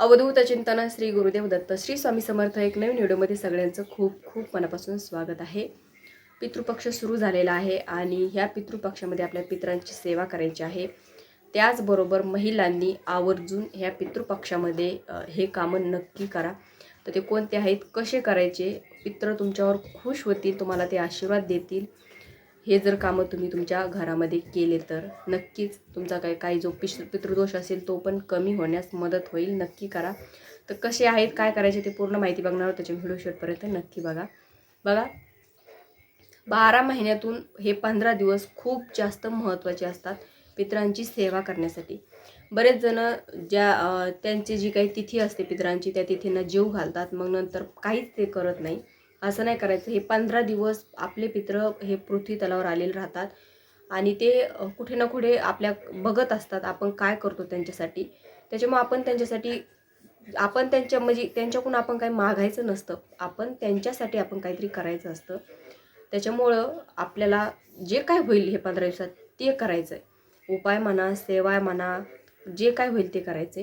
अवधूत चिंतन श्री गुरुदेव दत्त श्री स्वामी समर्थ एक नवीन व्हिडिओमध्ये सगळ्यांचं खूप खूप मनापासून स्वागत आहे. पितृपक्ष सुरू झालेला आहे आणि ह्या पितृपक्षामध्ये आपल्या पितरांची सेवा करायची आहे. त्याचबरोबर महिलांनी आवर्जून ह्या पितृपक्षामध्ये हे कामं नक्की करा. तर ते कोणते आहेत कसे करायचे पित्र तुमच्यावर खुश होतील तुम्हाला ते आशीर्वाद देतील. हे जर कामं तुम्ही तुमच्या घरामध्ये केले तर नक्कीच तुमचा काही काही जो पिश पितृदोष असेल तो पण कमी होण्यास मदत होईल. नक्की करा. तर कसे आहेत काय करायचे ते पूर्ण माहिती बघणार त्याच्या व्हिडिओ शूटपर्यंत नक्की बघा. बघा बारा महिन्यातून हे पंधरा दिवस खूप जास्त महत्त्वाचे असतात पितरांची सेवा करण्यासाठी. बरेच जण ज्या त्यांची जी काही तिथी असते पितरांची त्या तिथींना जीव घालतात. मग नंतर काहीच ते करत नाही. असं नाही करायचं. हे पंधरा दिवस आपले पित्र हे पृथ्वी तलावर आलेले राहतात. आणि ते कुठे ना कुठे आपल्या बघत असतात आपण काय करतो त्यांच्यासाठी. त्याच्यामुळे आपण त्यांच्यासाठी आपण त्यांच्या म्हणजे त्यांच्याकडून आपण काही मागायचं नसतं. आपण त्यांच्यासाठी आपण काहीतरी करायचं असतं. त्याच्यामुळं आपल्याला जे काय होईल हे पंधरा दिवसात ते करायचं आहे उपाय म्हणा सेवा म्हणा जे काय होईल ते करायचे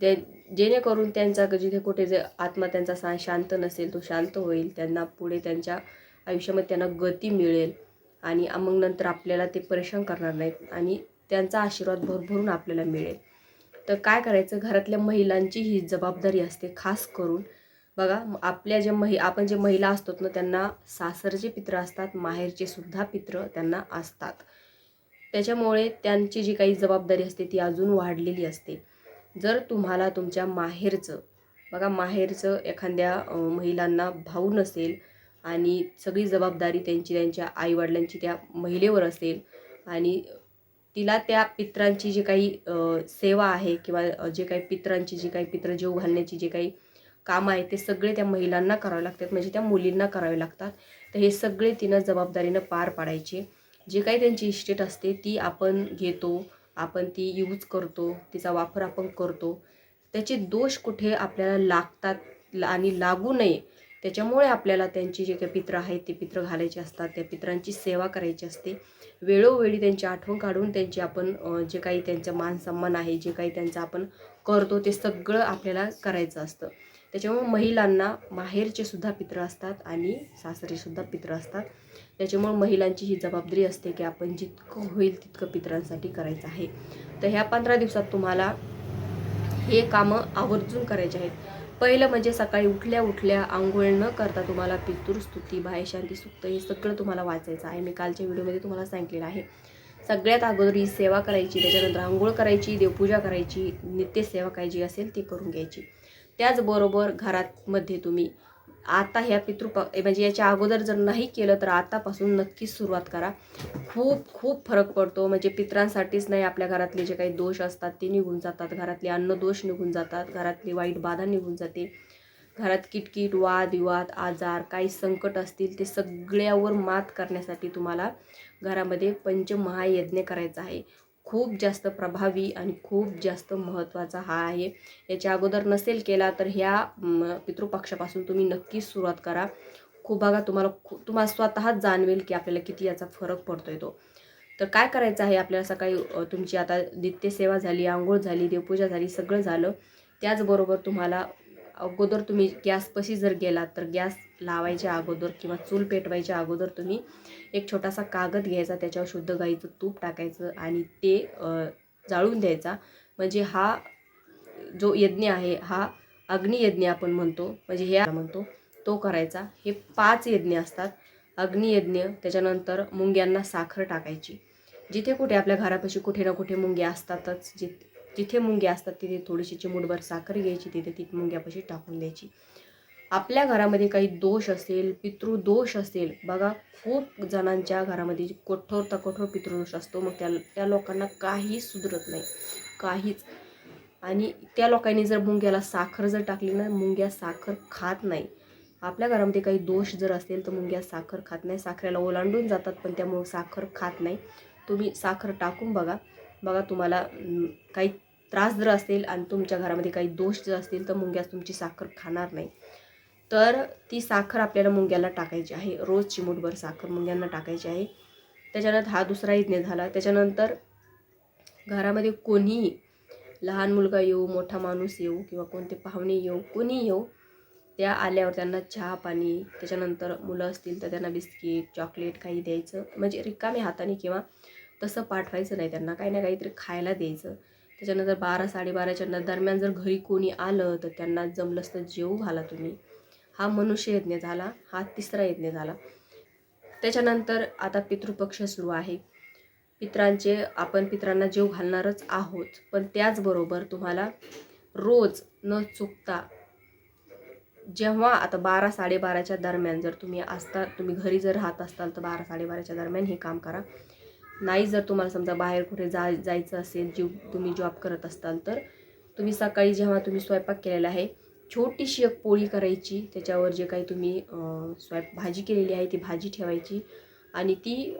ते जेणेकरून त्यांचा जिथे कुठे जे आत्मा त्यांचा सा शांत नसेल तो शांत होईल. त्यांना पुढे त्यांच्या आयुष्यामध्ये त्यांना गती मिळेल. आणि मग नंतर आपल्याला ते परेशान करणार नाहीत. आणि त्यांचा आशीर्वाद भरभरून आपल्याला मिळेल. तर काय करायचं? घरातल्या महिलांची ही जबाबदारी असते खास करून. बघा आपल्या जे महि आपण जे महिला असतो ना त्यांना सासरचे पित्र असतात माहेरचे सुद्धा पित्र त्यांना असतात. त्याच्यामुळे त्यांची जी काही जबाबदारी असते ती अजून वाढलेली असते. जर तुम्हाला तुमच्या माहेरचं बघा माहेरचं एखाद्या महिलांना भाऊ नसेल आणि सगळी जबाबदारी त्यांची त्यांच्या आईवडिलांची त्या महिलेवर असेल आणि तिला त्या पित्रांची जी काही सेवा आहे किंवा जे काही पित्रांची जी काही पित्र जीव घालण्याची जे काही कामं आहे ते सगळे त्या महिलांना करावे लागतात. म्हणजे त्या मुलींना करावे लागतात. तर हे सगळे तिनं जबाबदारीनं पार पाडायचे. जे काही त्यांची इस्टेट असते ती आपण घेतो. आपण ती यूज करतो तिचा वापर आपण करतो त्याचे दोष कुठे आपल्याला लागतात आणि लागू नये त्याच्यामुळे आपल्याला त्यांची जे काही पित्र आहेत ते पित्र घालायचे असतात त्या पित्रांची सेवा करायची असते. वेळोवेळी त्यांची आठवण काढून त्यांची आपण जे काही त्यांचं मान सन्मान आहे जे काही त्यांचं आपण करतो ते सगळं आपल्याला करायचं असतं. त्याच्यामुळे महिलांना माहेरचे सुद्धा पित्र असतात आणि सासरे सुद्धा पित्र असतात. त्याच्यामुळे महिलांची ही जबाबदारी असते की आपण जितकं होईल तितकं पितरांसाठी करायचं आहे. तर ह्या पंधरा दिवसात तुम्हाला हे कामं आवर्जून करायचे आहेत. पहिलं म्हणजे सकाळी उठल्या उठल्या आंघोळ न करता तुम्हाला पितृस्तुती भायशांती सुक्त हे सगळं तुम्हाला वाचायचं आहे. मी कालच्या व्हिडिओमध्ये तुम्हाला सांगितलेलं आहे. सगळ्यात अगोदर ही सेवा करायची त्याच्यानंतर आंघोळ करायची देवपूजा करायची नित्यसेवा काय जी असेल ती करून घ्यायची. त्याचबरोबर घरामध्ये तुम्ही आता ह्या पितृप म्हणजे याच्या अगोदर जर नाही केलं तर आतापासून नक्कीच सुरुवात करा. खूप खूप फरक पडतो. म्हणजे पित्रांसाठीच नाही आपल्या घरातले जे काही दोष असतात ते निघून जातात. घरातले अन्न दोष निघून जातात. घरातली वाईट बाधा निघून जाते. घरात किटकिट वाद विवाद आजार काही संकट असतील ते सगळ्यावर मात करण्यासाठी तुम्हाला घरामध्ये पंचमहायज्ञ करायचा आहे. खूप जास्त प्रभावी आणि खूप जास्त महत्त्वाचा हा आहे. याच्या अगोदर नसेल केला तर ह्या पितृपक्षापासून तुम्ही नक्कीच सुरुवात करा. खूप बघा तुम्हाला खू तुम्हाला स्वतःच जाणवेल की आपल्याला किती याचा फरक पडतो तो. तर काय करायचं आहे? आपल्याला सकाळी तुमची आता नित्यसेवा झाली आंघोळ झाली देवपूजा झाली सगळं झालं. त्याचबरोबर तुम्हाला अगोदर तुम्ही गॅसपाशी जर गेलात तर गॅस लावायच्या अगोदर किंवा चूल पेटवायच्या अगोदर तुम्ही एक छोटासा कागद घ्यायचा त्याच्यावर शुद्ध गाईचं तूप टाकायचं आणि ते जाळून द्यायचा. म्हणजे हा जो यज्ञ आहे हा अग्नियज्ञ आपण म्हणतो. म्हणजे हे म्हणतो तो करायचा. हे पाच यज्ञ असतात. अग्नियज्ञ त्याच्यानंतर मुंग्यांना साखर टाकायची. जिथे कुठे आपल्या घरापाशी कुठे ना कुठे मुंग्या असतातच जिथे जिथे मुंग्या असतात तिथे थोडीशी चिमूटभर साखर घ्यायची तिथे ती मुंग्यापाशी टाकून द्यायची. आपल्या घरामध्ये काही दोष असेल पितृदोष असेल बघा खूप जणांच्या घरामध्ये कठोरता कठोर पितृदोष असतो. मग त्या त्या लोकांना काहीच सुधरत नाही काहीच. आणि त्या लोकांनी जर मुंग्याला साखर जर टाकली ना मुंग्या साखर खात नाही. आपल्या घरामध्ये काही दोष जर असेल तर मुंग्या साखर खात नाही. साखरेला ओलांडून जातात पण त्यामुळे साखर खात नाही. तुम्ही साखर टाकून बघा. बघा तुम्हाला काही त्रास जर असेल आणि तुमच्या घरामध्ये काही दोष जर असतील तर मुंग्या तुमची साखर खाणार नाही. तर ती साखर आपल्याला मुंग्याला टाकायची आहे. रोज चिमूटभर साखर मुंग्यांना टाकायची आहे. त्याच्यानंतर हा दुसरा यज्ञ झाला. त्याच्यानंतर घरामध्ये कोणीही लहान मुलगा येऊ मोठा माणूस येऊ किंवा कोणते पाहुणे येऊ कोणी येऊ त्या आल्यावर त्यांना चहा पाणी त्याच्यानंतर मुलं असतील तर त्यांना बिस्किट चॉकलेट काही द्यायचं. म्हणजे रिकामी हाताने किंवा तसं पाठवायचं नाही. त्यांना काही ना काहीतरी खायला द्यायचं. त्याच्यानंतर बारा साडेबाराच्या दरम्यान जर घरी कोणी आलं तर त्यांना जमलंच तर जेवू घाला तुम्ही. हा मनुष्य यज्ञ झाला हा तिसरा यज्ञ झाला. त्याच्यानंतर आता पितृपक्ष सुरू आहे. पित्रांचे आपण पित्रांना जेव घालणारच आहोत. पण त्याचबरोबर तुम्हाला रोज न चुकता जेव्हा आता बारा साडेबाराच्या दरम्यान जर तुम्ही असता तुम्ही घरी जर राहत असताल तर बारा साडेबाराच्या दरम्यान हे काम करा. नाही जर तुम्हाला समजा बाहेर कुठे जा जायचं असेल जीव तुम्ही जॉब करत असाल तर तुम्ही सकाळी जेव्हा तुम्ही स्वयंपाक केलेला आहे छोटीशी एक पोळी करायची त्याच्यावर जे काही तुम्ही स्वयं भाजी केलेली आहे ती भाजी ठेवायची आणि ती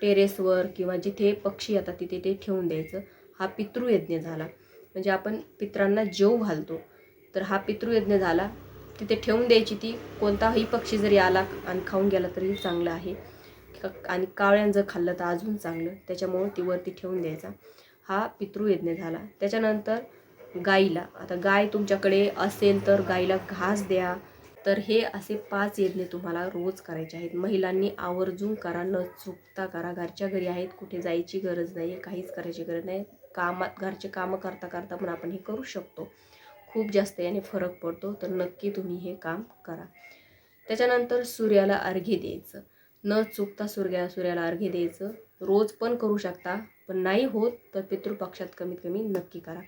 टेरेसवर किंवा जिथे पक्षी येतात तिथे ते ठेवून द्यायचं. हा पितृयज्ञ झाला. म्हणजे आपण पित्रांना जेव घालतो. तर हा पितृयज्ञ झाला. तिथे ठेवून द्यायची ती. कोणताही पक्षी जरी आला आणि खाऊन गेला तरी चांगलं आहे. क- आणि कावळ्यानं जर खाल्लं तर अजून चांगलं. त्याच्यामुळं ती वरती ठेवून द्यायचा. हा पितृयज्ञ झाला. त्याच्यानंतर गाईला. आता गाय तुमच्याकडे असेल तर गाईला घास द्या. तर हे असे पाच यज्ञ तुम्हाला रोज करायचे आहेत. महिलांनी आवर्जून करा न चुकता करा. घरच्या घरी आहेत कुठे जायची गरज नाही आहे काहीच करायची गरज नाही कामात घरचे कामं करता करता पण आपण हे करू शकतो. खूप जास्त याने फरक पडतो. तर नक्की तुम्ही हे काम करा. त्याच्यानंतर सूर्याला अर्घ्य द्यायचं. न चुकता सूर्या सूर्याला अर्घ्य द्यायचं. रोज पण करू शकता पण नाही होत तर पितृपक्षात कमीत कमी नक्की करा.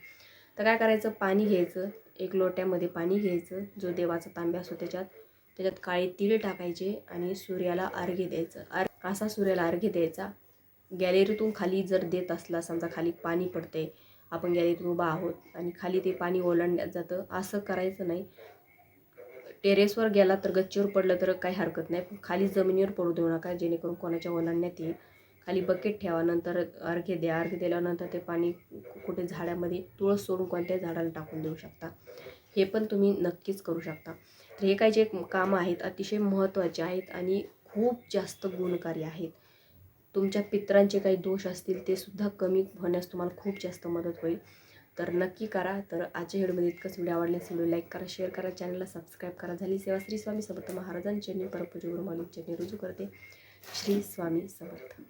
तर काय करायचं? पाणी घ्यायचं. एक लोट्यामध्ये पाणी घ्यायचं. जो देवाचा तांब्या असतो त्याच्यात त्याच्यात काळे तीळ टाकायचे आणि सूर्याला अर्घ्य द्यायचं. अर् असा सूर्याला अर्घ्य द्यायचा? गॅलरीतून खाली जर देत असला समजा खाली पाणी पडते आपण गॅलरीतून उभा आहोत आणि खाली ते पाणी ओलांडण्यात जातं असं करायचं नाही. टेरेसवर गेला तर गच्चीवर पडलं तर काही हरकत नाही. पण खाली जमिनीवर पडू देऊ नका जेणेकरून कोणाच्या ओलांडण्यात येईल. खाली बकेट ठेवा नंतर अर्घ्य द्या. अर्घ्य दिल्यानंतर ते पाणी कुठे झाडामध्ये तुळस सोडून कोणत्याही झाडाला टाकून देऊ शकता. हे पण तुम्ही नक्कीच करू शकता. तर हे काही जे कामं आहेत अतिशय महत्त्वाचे आहेत आणि खूप जास्त गुणकारी आहेत. तुमच्या पित्रांचे काही दोष असतील ते सुद्धा कमी होण्यास तुम्हाला खूप जास्त मदत होईल. तर नक्की करा. तर आजच्या व्हिडिओमध्ये इतकंच. व्हिडिओ आवडले असेल व्हिडिओ लाईक करा शेअर करा चॅनलला सबस्क्राईब करा. झाली सेवा श्री स्वामी समर्थ महाराजांची मालिक गुरुमालिकचे रुजू करते. श्री स्वामी समर्थ.